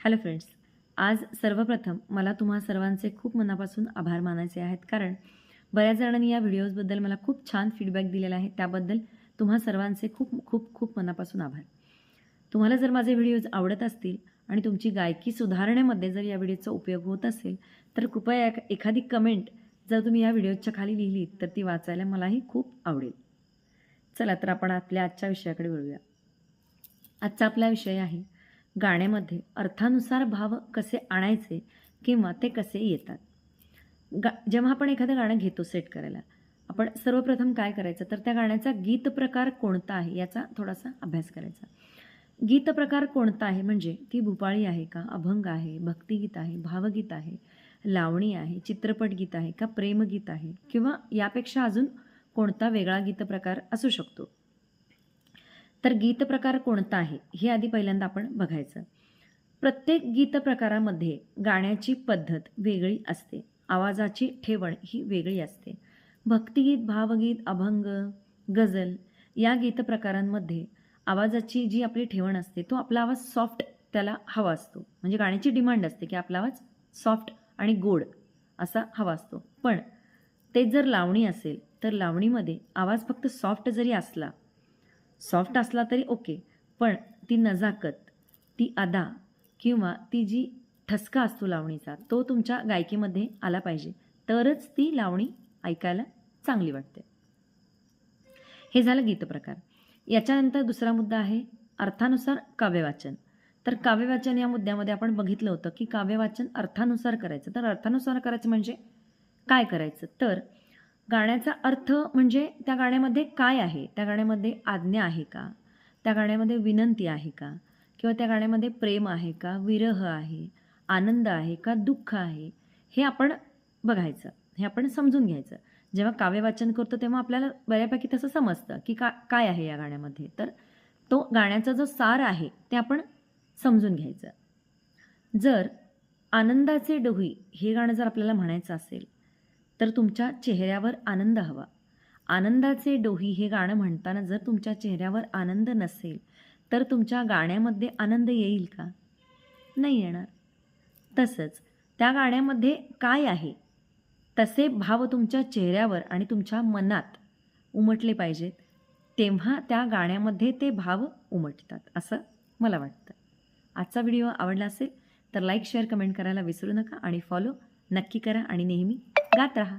Hello friends आज सर्वप्रथम मला तुम्हा सर्वांचे खूप मनापासून आभार मानायचे आहेत. कारण बऱ्याच जणांनी या व्हिडिओजबद्दल मला खूप छान फीडबॅक दिलेला आहे. त्याबद्दल तुम्हा सर्वांचे खूप खूप खूप मनापासून आभार. तुम्हाला जर माझे व्हिडिओज आवडत असतील आणि तुमची गायकी सुधारण्यामध्ये जर या व्हिडिओचा उपयोग होत असेल तर कृपया एक- एखादी कमेंट जर तुम्ही या व्हिडिओच्या खाली लिहिलीत तर ती वाचायला मलाही खूप आवडेल. चला तर आपण आपल्या आजच्या विषयाकडे वळूया. आजचा आपला विषय आहे गाण्यामध्ये अर्थानुसार भाव कसे आणायचे किंवा ते कसे येतात. गा जेव्हा आपण एखादं गाणं घेतो सेट करायला आपण सर्वप्रथम काय करायचं? तर त्या गाण्याचा गीत प्रकार कोणता आहे याचा थोडासा अभ्यास करायचा. गीत प्रकार कोणता आहे? म्हणजे ती भूपाळी आहे का? अभंग आहे भक्तिगीत आहे भावगीत आहे लावणी आहे चित्रपट गीत आहे का? प्रेमगीत आहे किंवा यापेक्षा अजून कोणता वेगळा गीत प्रकार असू शकतो? तर गीत प्रकार कोणता आहे? हे आधी पहिल्यांदा आपण बघायचं. प्रत्येक गीत प्रकारामध्ये गाण्याची पद्धत वेगळी असते. आवाजाची ठेवण ही वेगळी असते. भक्तिगीत भावगीत अभंग गझल या गीत प्रकारांमध्ये आवाजाची जी आपली ठेवण असते तो आपला आवाज सॉफ्ट त्याला हवा असतो. म्हणजे गाण्याची डिमांड असते की आपला आवाज सॉफ्ट आणि गोड असा हवा असतो. पण ते जर लावणी असेल तर लावणीमध्ये आवाज फक्त सॉफ्ट जरी असला सॉफ्ट असला तरी ओके पण ती नजाकत ती अदा किंवा ती जी ठसका असतो लावणीचा तो तुमच्या गायकीमध्ये आला पाहिजे. तरच ती लावणी ऐकायला चांगली वाटते. हे झालं गीतप्रकार. याच्यानंतर दुसरा मुद्दा आहे अर्थानुसार काव्यवाचन. तर काव्यवाचन या मुद्द्यामध्ये आपण बघितलं होतं की काव्यवाचन अर्थानुसार करायचं. तर अर्थानुसार करायचं म्हणजे काय करायचं? तर गाण्याचा अर्थ म्हणजे त्या गाण्यामध्ये काय आहे? त्या गाण्यामध्ये आज्ञा आहे का? त्या गाण्यामध्ये विनंती आहे का? किंवा त्या गाण्यामध्ये प्रेम आहे का? विरह आहे? आनंद आहे का? दुःख आहे? हे आपण बघायचं. हे आपण समजून घ्यायचं. जेव्हा काव्यवाचन करतो तेव्हा आपल्याला बऱ्यापैकी तसं समजतं की का काय आहे या गाण्यामध्ये. तर तो गाण्याचा जो सार आहे ते आपण समजून घ्यायचं. जर आनंदाचे डोही हे गाणं जर आपल्याला म्हणायचं असेल तर तुमच्या चेहऱ्यावर आनंद हवा. आनंदाचे डोही हे गाणं म्हणताना जर तुमच्या चेहऱ्यावर आनंद नसेल तर तुमच्या गाण्यामध्ये आनंद येईल का? नाही येणार. तसंच त्या गाण्यामध्ये काय आहे? तसे भाव तुमच्या चेहऱ्यावर आणि तुमच्या मनात उमटले पाहिजेत. तेव्हा त्या गाण्यामध्ये ते भाव उमटतात असं मला वाटतं. आजचा व्हिडिओ आवडला असेल तर लाईक शेअर कमेंट करायला विसरू नका आणि फॉलो नक्की करा आणि नेहमी गात राहा